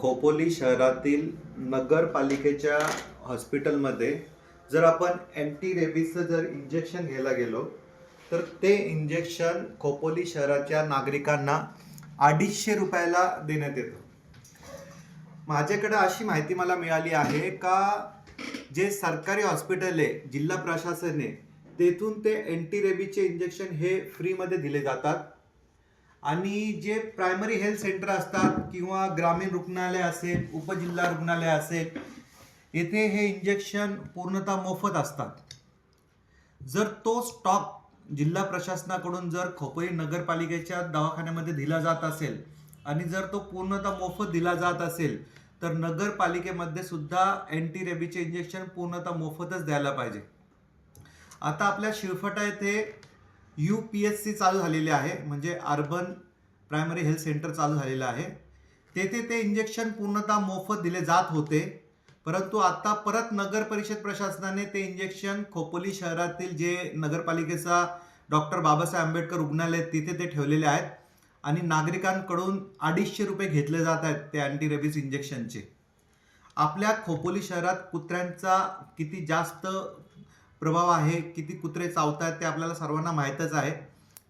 खोपोली शहरातील नगरपालिकेच्या हॉस्पिटलमध्ये जर आपण अँटी रेबीजचं जर इंजेक्शन घ्यायला गेलो तर ते इंजेक्शन खोपोली शहराच्या नागरिकांना अडीचशे रुपयाला देण्यात येतं. माझ्याकडे अशी माहिती मला मिळाली आहे का जे सरकारी हॉस्पिटल आहे जिल्हा प्रशासन आहे तेथून ते अँटी रेबीजचे इंजेक्शन हे फ्रीमध्ये दिले जातात. आणि जे प्रायमरी हेल्थ सेंटर असतात किंवा ग्रामीण रुग्णालय असेल उपजिल्हा रुग्णालय असेल येथे हे इंजेक्शन पूर्णतः मोफत असतात. जर तो स्टॉक जिल्हा प्रशासनाकडून जर खोपोली नगरपालिकेच्या दवाखान्यामध्ये दिला जात असेल आणि जर तो पूर्णतः मोफत दिला जात असेल तर नगरपालिकेमध्ये सुद्धा अँटी रेबीचे इंजेक्शन पूर्णतः मोफतच द्यायला पाहिजे. आता आपल्या शिरफटा येथे यू पी एस सी चालू झालेले आहे म्हणजे अर्बन प्रायमरी हेल्थ सेंटर चालू झालेलं आहे. तेथे ते इंजेक्शन पूर्णतः मोफत दिले जात होते परंतु आता परत नगर परिषद प्रशासनाने ते इंजेक्शन खोपोली शहरातील जे नगरपालिकेचा डॉक्टर बाबासाहेब आंबेडकर रुग्णालय तिथे ते ठेवलेले आहेत आणि नागरिकांकडून अडीचशे रुपये घेतले जात आहेत ते अँटी रेबीज इंजेक्शनचे. आपल्या खोपोली शहरात कुत्र्यांचा किती जास्त प्रभाव आहे किती कुत्रे चावतात आहेत ते आपल्याला सर्वांना माहीतच आहे.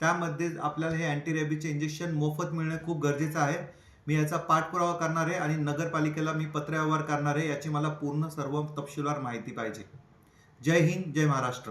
त्यामध्ये आपल्याला हे अँटी रेबीचे इंजेक्शन मोफत मिळणे खूप गरजेचं आहे. मी याचा पाठपुरावा करणार आहे आणि नगरपालिकेला मी पत्रव्यवहार करणार आहे याची मला पूर्ण सर्व तपशीलवार माहिती पाहिजे. जय हिंद जय महाराष्ट्र.